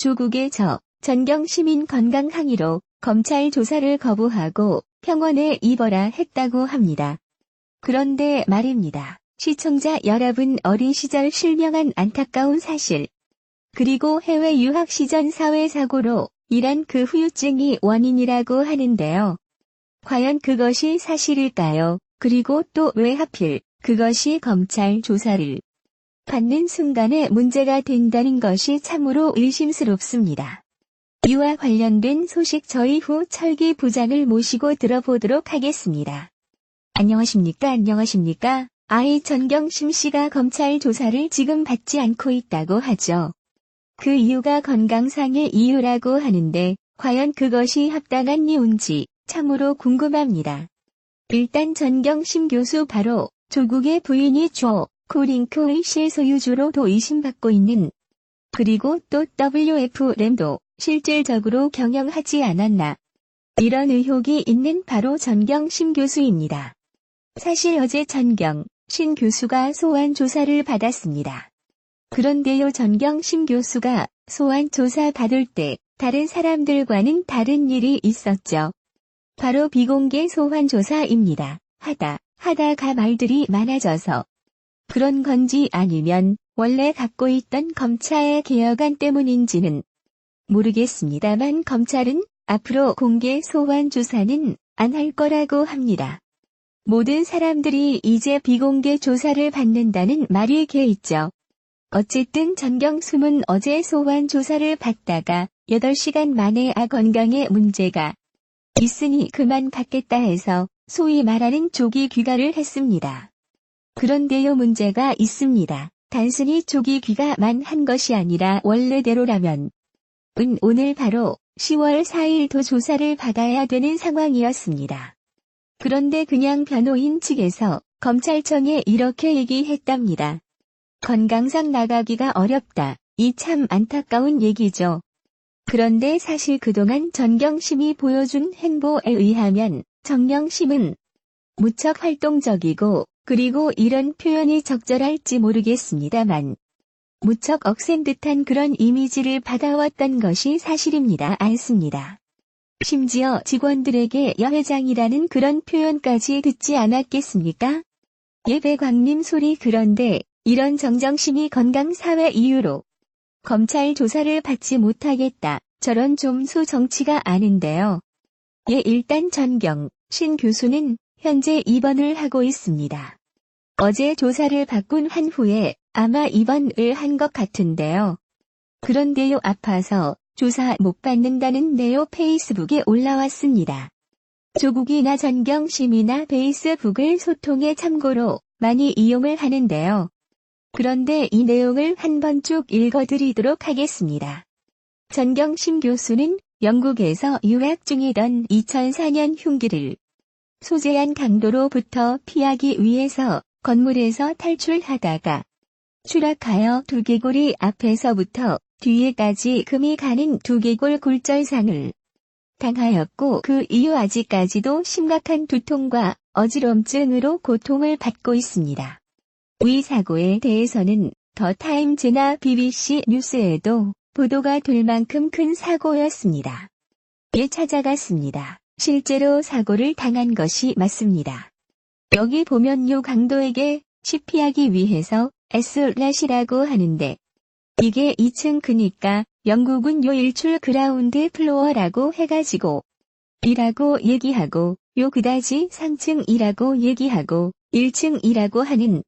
조국의 저 전경 시민 건강 항의로 검찰 조사를 거부하고 평원에 입어라 했다고 합니다. 그런데 말입니다. 시청자 여러분 어린 시절 실명한 안타까운 사실. 그리고 해외 유학 시전 사회 사고로 이란 그 후유증이 원인이라고 하는데요. 과연 그것이 사실일까요? 그리고 또 왜 하필 그것이 검찰 조사를 받는 순간에 문제가 된다는 것이 참으로 의심스럽습니다. 이와 관련된 소식 저희 후 철기 부장을 모시고 들어보도록 하겠습니다. 안녕하십니까 안녕하십니까 아이 전경심 씨가 검찰 조사를 지금 받지 않고 있다고 하죠. 그 이유가 건강상의 이유라고 하는데 과연 그것이 합당한 이유인지 참으로 궁금합니다. 일단 전경심 교수 바로 조국의 부인이 조 코링크의 실소유주로도 의심받고 있는 그리고 또 WF램도 실질적으로 경영하지 않았나 이런 의혹이 있는 바로 전경 심 교수입니다. 사실 어제 전경 신 교수가 소환 조사를 받았습니다. 그런데요 전경 심 교수가 소환 조사 받을 때 다른 사람들과는 다른 일이 있었죠. 바로 비공개 소환 조사입니다. 하다, 하다가 말들이 많아져서 그런 건지 아니면 원래 갖고 있던 검찰의 개혁안 때문인지는 모르겠습니다만 검찰은 앞으로 공개 소환 조사는 안 할 거라고 합니다. 모든 사람들이 이제 비공개 조사를 받는다는 말이 개 있죠. 어쨌든 전경숨은 어제 소환 조사를 받다가 8시간 만에 아 건강에 문제가 있으니 그만 받겠다 해서 소위 말하는 조기 귀가를 했습니다. 그런데요 문제가 있습니다. 단순히 조기 귀가만 한 것이 아니라 원래대로라면 은 오늘 바로 10월 4일 도 조사를 받아야 되는 상황이었습니다. 그런데 그냥 변호인 측에서 검찰청에 이렇게 얘기했답니다. 건강상 나가기가 어렵다. 이 참 안타까운 얘기죠. 그런데 사실 그동안 전경심이 보여준 행보에 의하면 정경심은 무척 활동적이고 그리고 이런 표현이 적절할지 모르겠습니다만 무척 억센 듯한 그런 이미지를 받아왔던 것이 사실입니다. 않습니다. 심지어 직원들에게 여회장이라는 그런 표현까지 듣지 않았겠습니까? 예배광님 소리 그런데 이런 정정심이 건강사회 이유로 검찰 조사를 받지 못하겠다. 저런 좀수 정치가 아닌데요. 예 일단 전경 신 교수는 현재 입원을 하고 있습니다. 어제 조사를 받곤 한 후에 아마 입원을 한 것 같은데요. 그런데요 아파서 조사 못 받는다는 내용 페이스북에 올라왔습니다. 조국이나 전경심이나 페이스북을 소통에 참고로 많이 이용을 하는데요. 그런데 이 내용을 한 번 쭉 읽어드리도록 하겠습니다. 전경심 교수는 영국에서 유학 중이던 2004년 흉기를 소재한 강도로부터 피하기 위해서 건물에서 탈출하다가 추락하여 두개골이 앞에서부터 뒤에까지 금이 가는 두개골 굴절상을 당하였고 그 이후 아직까지도 심각한 두통과 어지럼증으로 고통을 받고 있습니다. 위 사고에 대해서는 더 타임즈나 BBC 뉴스에도 보도가 될 만큼 큰 사고였습니다. 예 찾아갔습니다. 실제로 사고를 당한 것이 맞습니다. 여기 보면 요 강도에게 시피하기 위해서 S렛이라고 하는데 이게 2층 그니까 영국은 요 일출 그라운드 플로어라고 해가지고 이라고 얘기하고 요 그다지 3층이라고 얘기하고 1층이라고 하는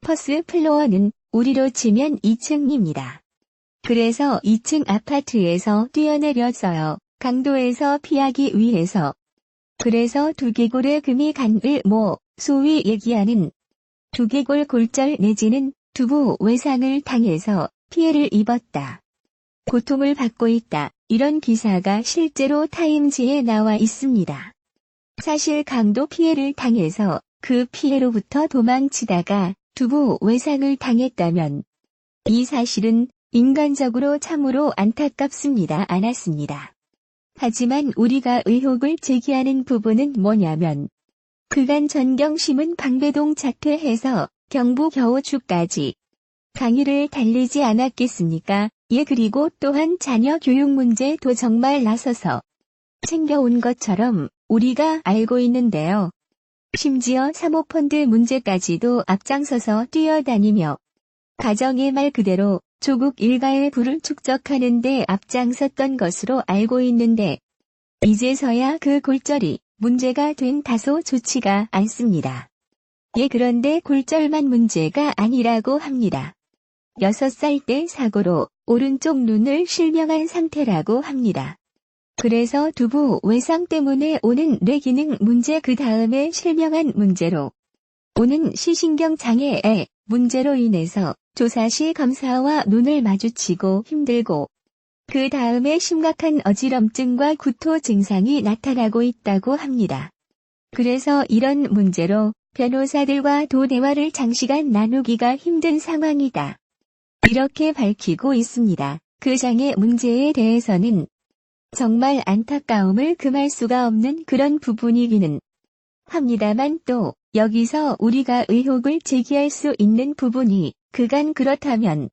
퍼스 플로어는 우리로 치면 2층입니다. 그래서 2층 아파트에서 뛰어내렸어요. 강도에서 피하기 위해서. 그래서 두개골의 금이 간을 뭐 소위 얘기하는 두개골 골절 내지는 두부 외상을 당해서 피해를 입었다. 고통을 받고 있다. 이런 기사가 실제로 타임지에 나와 있습니다. 사실 강도 피해를 당해서 그 피해로부터 도망치다가 두부 외상을 당했다면 이 사실은 인간적으로 참으로 안타깝습니다. 않았습니다. 하지만 우리가 의혹을 제기하는 부분은 뭐냐면 그간 전경심은 방배동 자퇴해서 경부 겨우주까지 강의를 달리지 않았겠습니까? 예 그리고 또한 자녀 교육 문제도 정말 나서서 챙겨온 것처럼 우리가 알고 있는데요. 심지어 사모펀드 문제까지도 앞장서서 뛰어다니며 가정의 말 그대로 조국 일가의 부를 축적하는 데 앞장섰던 것으로 알고 있는데 이제서야 그 골절이 문제가 된 다소 좋지가 않습니다. 예 그런데 골절만 문제가 아니라고 합니다. 6살 때 사고로 오른쪽 눈을 실명한 상태라고 합니다. 그래서 두부 외상 때문에 오는 뇌기능 문제 그 다음에 실명한 문제로 오는 시신경 장애의 문제로 인해서 조사 시 검사와 눈을 마주치고 힘들고 그 다음에 심각한 어지럼증과 구토 증상이 나타나고 있다고 합니다. 그래서 이런 문제로 변호사들과 도 대화를 장시간 나누기가 힘든 상황이다. 이렇게 밝히고 있습니다. 그 장애 문제에 대해서는 정말 안타까움을 금할 수가 없는 그런 부분이기는 합니다만 또 여기서 우리가 의혹을 제기할 수 있는 부분이 그간 그렇다면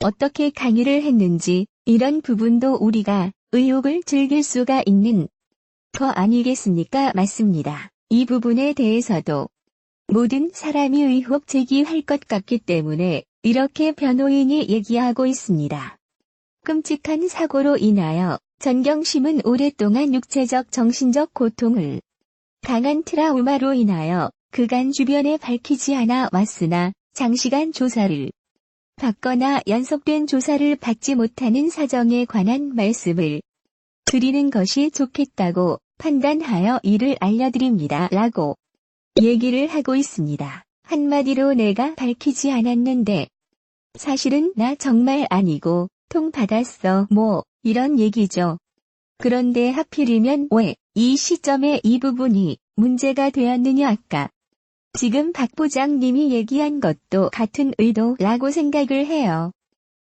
어떻게 강의를 했는지 이런 부분도 우리가 의혹을 즐길 수가 있는 거 아니겠습니까? 맞습니다. 이 부분에 대해서도 모든 사람이 의혹 제기할 것 같기 때문에 이렇게 변호인이 얘기하고 있습니다. 끔찍한 사고로 인하여 전경심은 오랫동안 육체적 정신적 고통을 강한 트라우마로 인하여 그간 주변에 밝히지 않아 왔으나 장시간 조사를 받거나 연속된 조사를 받지 못하는 사정에 관한 말씀을 드리는 것이 좋겠다고 판단하여 이를 알려드립니다. 라고 얘기를 하고 있습니다. 한마디로 내가 밝히지 않았는데 사실은 나 정말 아니고 통 받았어 뭐 이런 얘기죠. 그런데 하필이면 왜 이 시점에 이 부분이 문제가 되었느냐 아까 지금 박 부장님이 얘기한 것도 같은 의도라고 생각을 해요.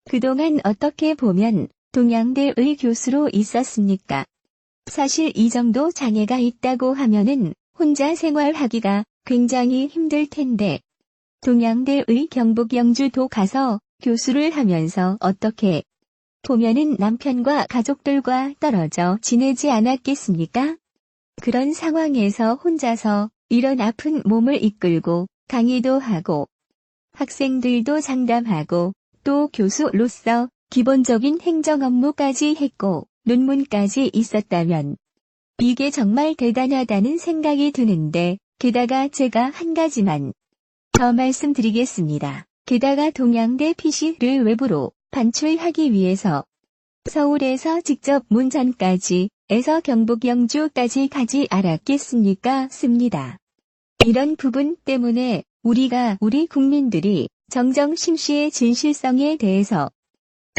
그동안 어떻게 보면 동양대의 교수로 있었습니까? 사실 이 정도 장애가 있다고 하면은 혼자 생활하기가 굉장히 힘들 텐데 동양대의 경북 영주도 가서 교수를 하면서 어떻게 보면은 남편과 가족들과 떨어져 지내지 않았겠습니까? 그런 상황에서 혼자서 이런 아픈 몸을 이끌고 강의도 하고 학생들도 상담하고 또 교수로서 기본적인 행정 업무까지 했고 논문까지 있었다면 이게 정말 대단하다는 생각이 드는데 게다가 제가 한 가지만 더 말씀드리겠습니다. 게다가 동양대 PC를 외부로 반출하기 위해서 서울에서 직접 문전까지 에서 경북 영주까지 가지 않았겠습니까? 습니다. 이런 부분 때문에 우리가 우리 국민들이 정정심 씨의 진실성에 대해서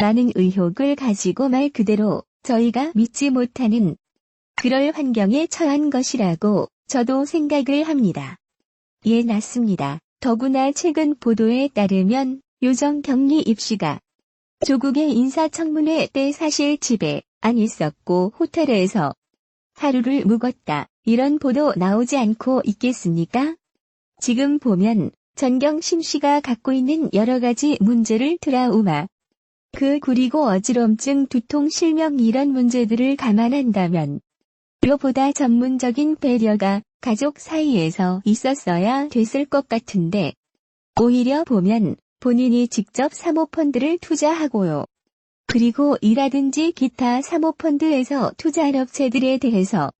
많은 의혹을 가지고 말 그대로 저희가 믿지 못하는 그럴 환경에 처한 것이라고 저도 생각을 합니다. 예, 맞습니다. 더구나 최근 보도에 따르면 요정 격리 입시가 조국의 인사청문회 때 사실 집에 안 있었고 호텔에서 하루를 묵었다. 이런 보도 나오지 않고 있겠습니까? 지금 보면 전경심 씨가 갖고 있는 여러 가지 문제를 트라우마, 그 그리고 어지럼증, 두통, 실명 이런 문제들을 감안한다면 뼈보다 전문적인 배려가 가족 사이에서 있었어야 됐을 것 같은데 오히려 보면 본인이 직접 사모펀드를 투자하고요. 그리고 이라든지 기타 사모펀드에서 투자한 업체들에 대해서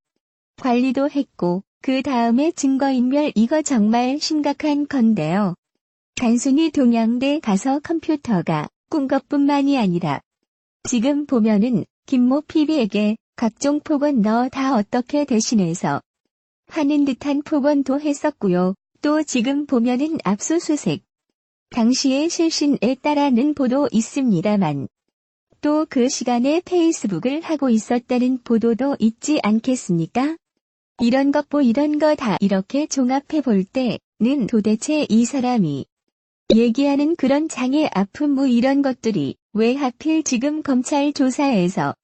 관리도 했고 그 다음에 증거인멸 이거 정말 심각한 건데요. 단순히 동양대 가서 컴퓨터가 꾼 것뿐만이 아니라 지금 보면은 김모 PB에게 각종 폭언 너 다 어떻게 대신해서 하는 듯한 폭언도 했었고요. 또 지금 보면은 압수수색 당시의 실신에 따라는 보도 있습니다만 또 그 시간에 페이스북을 하고 있었다는 보도도 있지 않겠습니까? 이런 것 보 이런 거 다 이렇게 종합해 볼 때는 도대체 이 사람이 얘기하는 그런 장애 아픔 뭐 이런 것들이 왜 하필 지금 검찰 조사에서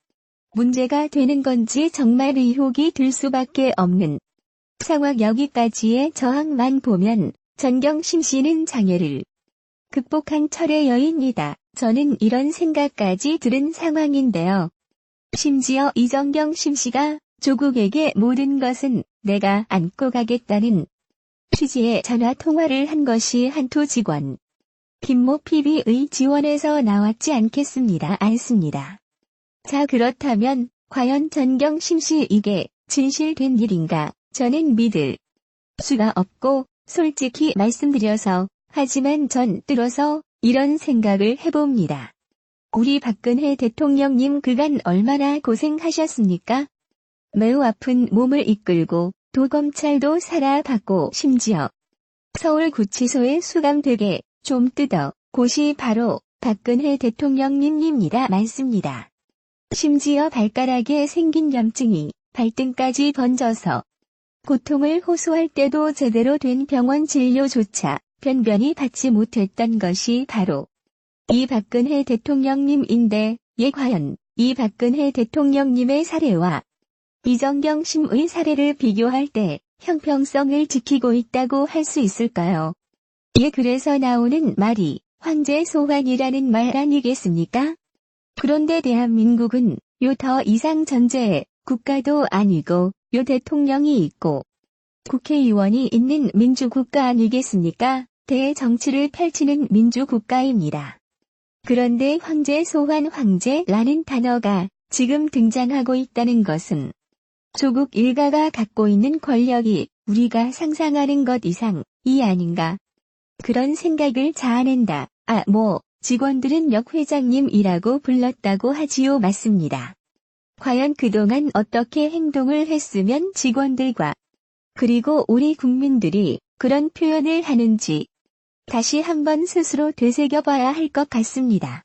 문제가 되는 건지 정말 의혹이 들 수밖에 없는 상황 여기까지의 저항만 보면 전경심 씨는 장애를 극복한 철의 여인이다. 저는 이런 생각까지 들은 상황인데요. 심지어 이정경 심씨가 조국에게 모든 것은 내가 안고 가겠다는 취지의 전화 통화를 한 것이 한토 직원 김모 PB의 지원에서 나왔지 않겠습니다. 않습니다. 자 그렇다면 과연 전경 심씨 이게 진실된 일인가 저는 믿을 수가 없고 솔직히 말씀드려서 하지만 전 뚫어서 이런 생각을 해봅니다. 우리 박근혜 대통령님 그간 얼마나 고생하셨습니까? 매우 아픈 몸을 이끌고 도검찰도 살아봤고 심지어 서울구치소에 수감되게 좀 뜯어 곳이 바로 박근혜 대통령님입니다. 많습니다. 심지어 발가락에 생긴 염증이 발등까지 번져서 고통을 호소할 때도 제대로 된 병원 진료조차 변변히 받지 못했던 것이 바로 이 박근혜 대통령님인데 예 과연 이 박근혜 대통령님의 사례와 이정경 심의 사례를 비교할 때 형평성을 지키고 있다고 할 수 있을까요? 예 그래서 나오는 말이 황제 소환이라는 말 아니겠습니까? 그런데 대한민국은 요 더 이상 전제에 국가도 아니고 요 대통령이 있고 국회의원이 있는 민주국가 아니겠습니까? 대정치를 펼치는 민주국가입니다. 그런데 황제 소환 황제라는 단어가 지금 등장하고 있다는 것은 조국 일가가 갖고 있는 권력이 우리가 상상하는 것 이상이 아닌가. 그런 생각을 자아낸다. 아, 뭐, 직원들은 역 회장님이라고 불렀다고 하지요. 맞습니다. 과연 그동안 어떻게 행동을 했으면 직원들과 그리고 우리 국민들이 그런 표현을 하는지 다시 한번 스스로 되새겨봐야 할 것 같습니다.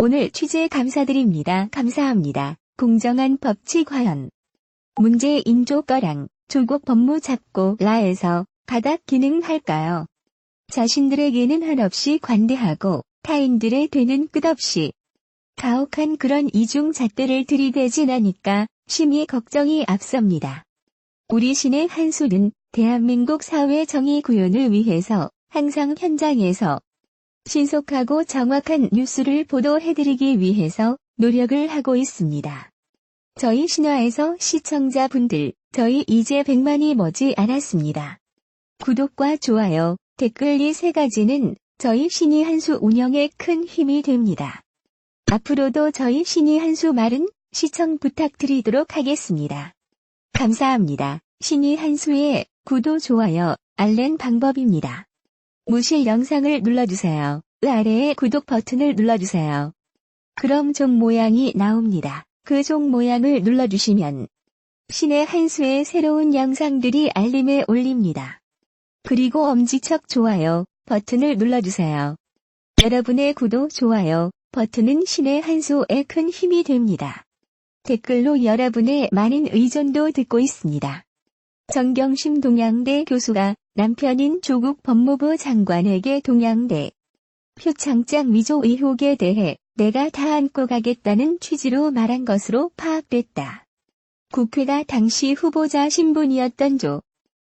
오늘 취재 감사드립니다. 감사합니다. 공정한 법치 과연 문제 인조 거랑 조국 법무 잡고 라에서 바닥 기능 할까요? 자신들에게는 한없이 관대하고 타인들의 되는 끝없이 가혹한 그런 이중 잣대를 들이대지 나니까 심히 걱정이 앞섭니다. 우리 신의 한수는 대한민국 사회 정의 구현을 위해서 항상 현장에서 신속하고 정확한 뉴스를 보도해드리기 위해서 노력을 하고 있습니다. 저희 신화에서 시청자분들, 저희 이제 100만이 머지 않았습니다. 구독과 좋아요, 댓글 이 세 가지는 저희 신이 한수 운영에 큰 힘이 됩니다. 앞으로도 저희 신이 한수 말은 시청 부탁드리도록 하겠습니다. 감사합니다. 신이 한수의 구독, 좋아요, 알림 방법입니다. 무실 영상을 눌러주세요. 아래에 구독 버튼을 눌러주세요. 그럼 종 모양이 나옵니다. 그 종 모양을 눌러주시면 신의 한수의 새로운 영상들이 알림에 올립니다. 그리고 엄지척 좋아요 버튼을 눌러주세요. 여러분의 구독, 좋아요 버튼은 신의 한수에 큰 힘이 됩니다. 댓글로 여러분의 많은 의견도 듣고 있습니다. 정경심 동양대 교수가 남편인 조국 법무부 장관에게 동양대 표창장 위조 의혹에 대해 내가 다 안고 가겠다는 취지로 말한 것으로 파악됐다. 국회가 당시 후보자 신분이었던 조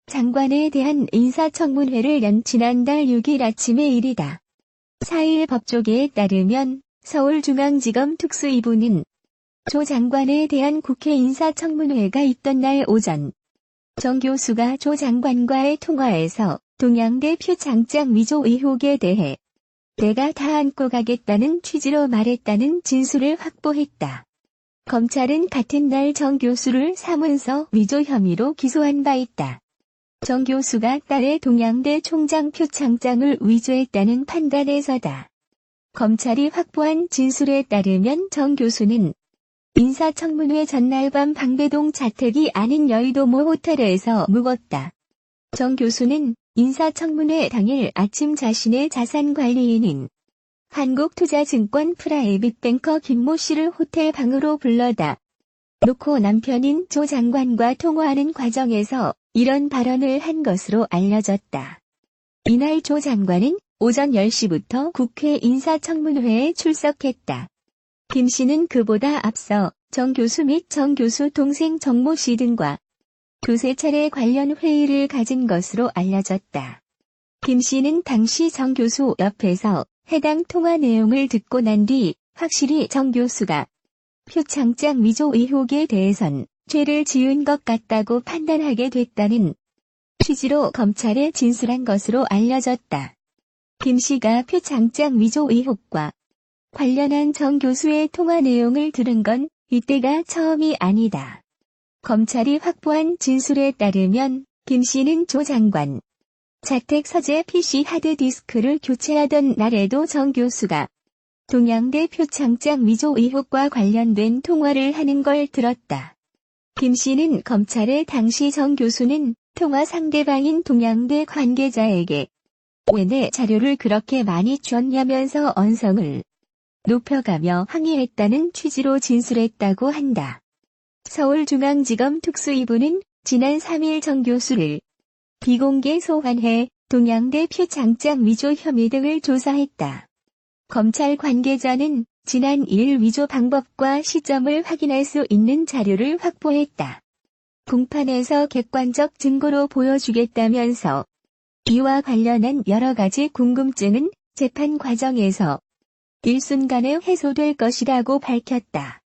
장관에 대한 인사청문회를 연 지난달 6일 아침의 일이다. 4일 법조계에 따르면 서울중앙지검 특수 2부는 조 장관에 대한 국회 인사청문회가 있던 날 오전 정 교수가 조 장관과의 통화에서 동양대 표창장 위조 의혹에 대해 내가 다 안고 가겠다는 취지로 말했다는 진술을 확보했다. 검찰은 같은 날 정 교수를 사문서 위조 혐의로 기소한 바 있다. 정 교수가 딸의 동양대 총장 표창장을 위조했다는 판단에서다. 검찰이 확보한 진술에 따르면 정 교수는 인사청문회 전날 밤 방배동 자택이 아닌 여의도 모 호텔에서 묵었다. 정 교수는 인사청문회 당일 아침 자신의 자산관리인인 한국투자증권 프라이빗뱅커 김모 씨를 호텔 방으로 불러다 놓고 남편인 조 장관과 통화하는 과정에서 이런 발언을 한 것으로 알려졌다. 이날 조 장관은 오전 10시부터 국회 인사청문회에 출석했다. 김 씨는 그보다 앞서 정 교수 및 정 교수 동생 정모 씨 등과 두세 차례 관련 회의를 가진 것으로 알려졌다. 김 씨는 당시 정 교수 옆에서 해당 통화 내용을 듣고 난 뒤 확실히 정 교수가 표창장 위조 의혹에 대해선 죄를 지은 것 같다고 판단하게 됐다는 취지로 검찰에 진술한 것으로 알려졌다. 김 씨가 표창장 위조 의혹과 관련한 정 교수의 통화 내용을 들은 건 이때가 처음이 아니다. 검찰이 확보한 진술에 따르면 김 씨는 조 장관 자택 서재 PC 하드디스크를 교체하던 날에도 정 교수가 동양대 표창장 위조 의혹과 관련된 통화를 하는 걸 들었다. 김 씨는 검찰에 당시 정 교수는 통화 상대방인 동양대 관계자에게 왜 내 자료를 그렇게 많이 줬냐면서 언성을 높여가며 항의했다는 취지로 진술했다고 한다. 서울중앙지검 특수이부는 지난 3일 정 교수를 비공개 소환해 동양대 표창장 위조 혐의 등을 조사했다. 검찰 관계자는 지난 1일 위조 방법과 시점을 확인할 수 있는 자료를 확보했다. 공판에서 객관적 증거로 보여주겠다면서 이와 관련한 여러 가지 궁금증은 재판 과정에서 일순간에 해소될 것이라고 밝혔다.